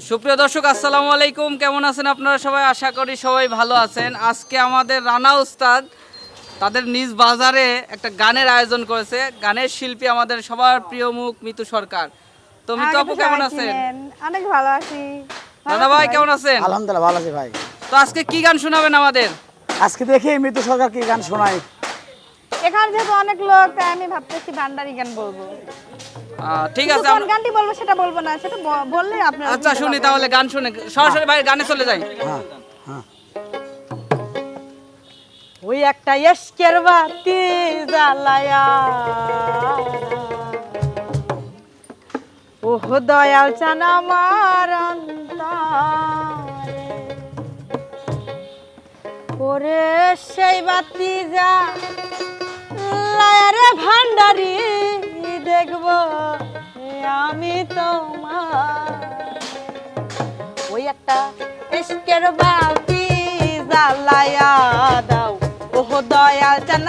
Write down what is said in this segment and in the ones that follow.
সুপ্রিয় দর্শক আসসালামু আলাইকুম। কেমন আছেন আপনারা সবাই? আশা করি সবাই ভালো আছেন। আজকে আমাদের রানা উস্তাদ তাদের নিজ বাজারে একটা গানের আয়োজন করেছে। গানের শিল্পী আমাদের সবার প্রিয় মুখ মিতু সরকার। তো মিতু আপু কেমন আছেন? অনেক ভালো আছি। দাদা ভাই কেমন আছেন? আলহামদুলিল্লাহ ভালো আছি ভাই। তো আজকে কি গান শোনাবেন আমাদের? আজকে দেখি মৃত্যু সরকার কি গান শোনায়। এখানে যেহেতু অনেক লোক তাই আমি ভাবতেছি ভান্ডারি গান বলব। ঠিক আছে কোন আমরা- গানটি বলব সেটা বলব না সেটা বললে আপনারা আচ্ছা শুনি তাহলে গান শুনে সরাসরি ভাই গানে চলে যাই। হ্যাঁ হ্যাঁ। ওই একটা এসকের বাতি জ্বালায়া। ওহ দয়াল চান আমার অন্তরে। ওরে সেই বাতি যা লায়ারে ভান্ডারি। দেখব আমি তোমার। ওই একটা ইস্কের বাতি জ্বালায়া দাও। ওহ দয়াল চান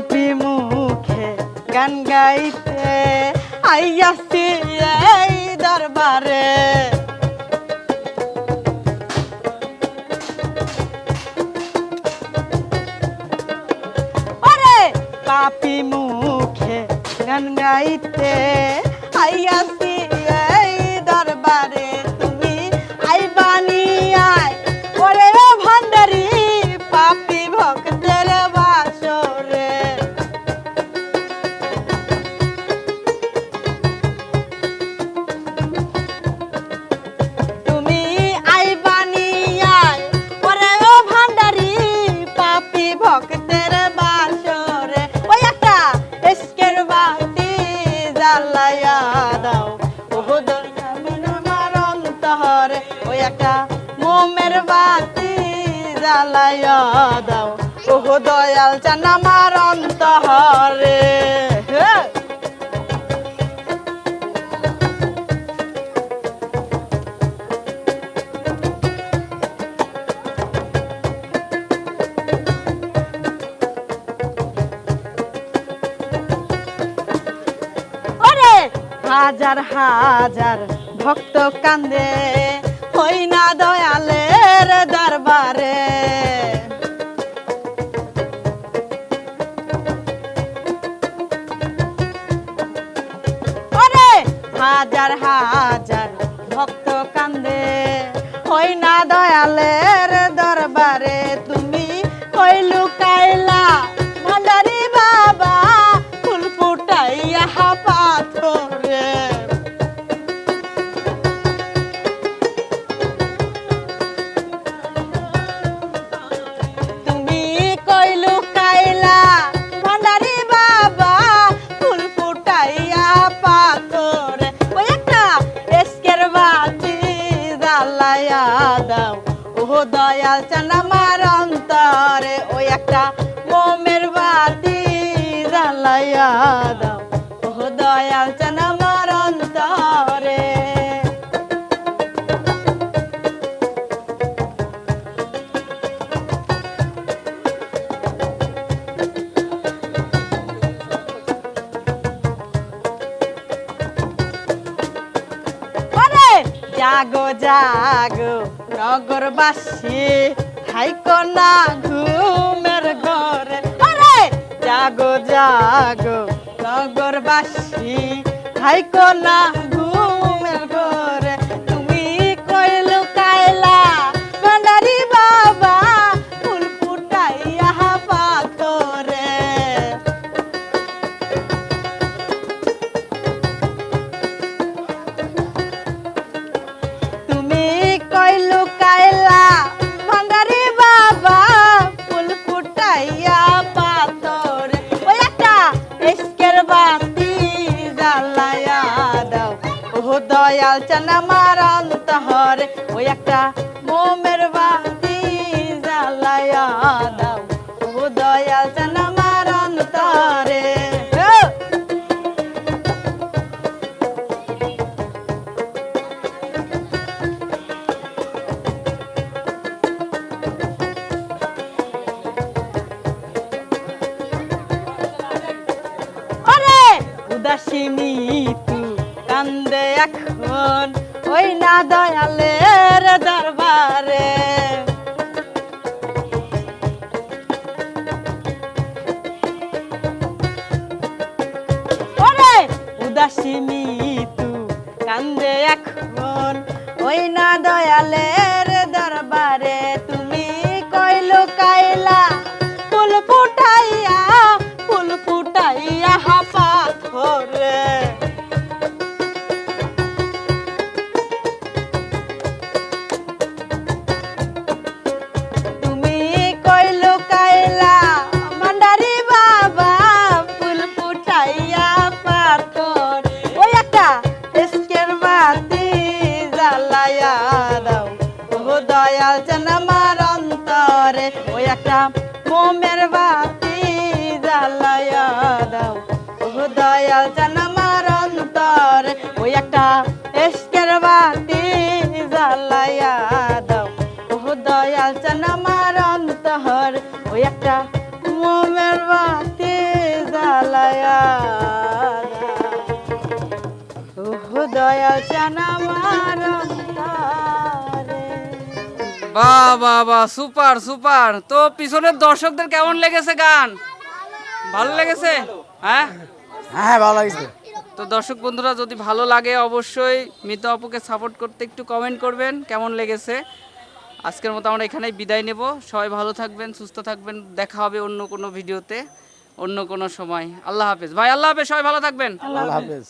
পাপি মুখে গান গাইতে আইয়াছি এই দরবারে। পাপি মুখে গান গাইতে একটা মোমের বাতি জ্বালায়া দাও। ওহ দয়াল চান আমার অন্তরে। ওরে, হাজার হাজার ভক্ত কান্দে। হই দয়ালের দরবারে। ওরে হাজার হাজার ভক্ত কান্দে। হই দয়ালের দাও। ও দয়াল চান আমার অন্তরে, ওই একটা মোমের বাতি জ্বালাইয়া দাও। ও দয়াল চান আমার অন্তরে। জাগো জাগো। নগরবাসী হাইকো না ঘুমের ঘরে। আরে জাগো জাগো নগরবাসী হাইকো না চান আমার অন্তহরে ওই একটা মোমের বাতি জ্বালাইয়া দাও। ও দয়াল চান আমার অন্তরে ও! উদাসিনী কান্দে এখন ওই না দয়ালের দরবারে। ওরে মি তু কান্দে এখন ওই না দয়ালের যেন আমার অন্তরে, ওই একটা এসকের বাতি জ্বালাইয়া দাও। ও দয়াল চান আমার অন্তর, ওই একটা মোমের বাতি জ্বালায়া ও দয়াল চান আমার বাহ সুপার সুপার। তো পিছনের দর্শকদের কেমন লেগেছে গান? ভালো লেগেছে? হ্যাঁ? হ্যাঁ ভালো লাগছে। তো দর্শক বন্ধুরা যদি ভালো লাগে অবশ্যই মিত আপুকে সাপোর্ট করতে একটু কমেন্ট করবেন কেমন লেগেছে? আজকের মতো আমরা এখানেই বিদায় নেব। সবাই ভালো থাকবেন সুস্থ থাকবেন। দেখা হবে অন্য কোনো ভিডিওতে অন্য কোনো সময়। আল্লাহ হাফেজ। ভাই আল্লাহ হাফেজ। সবাই ভালো থাকবেন। আল্লাহ হাফেজ।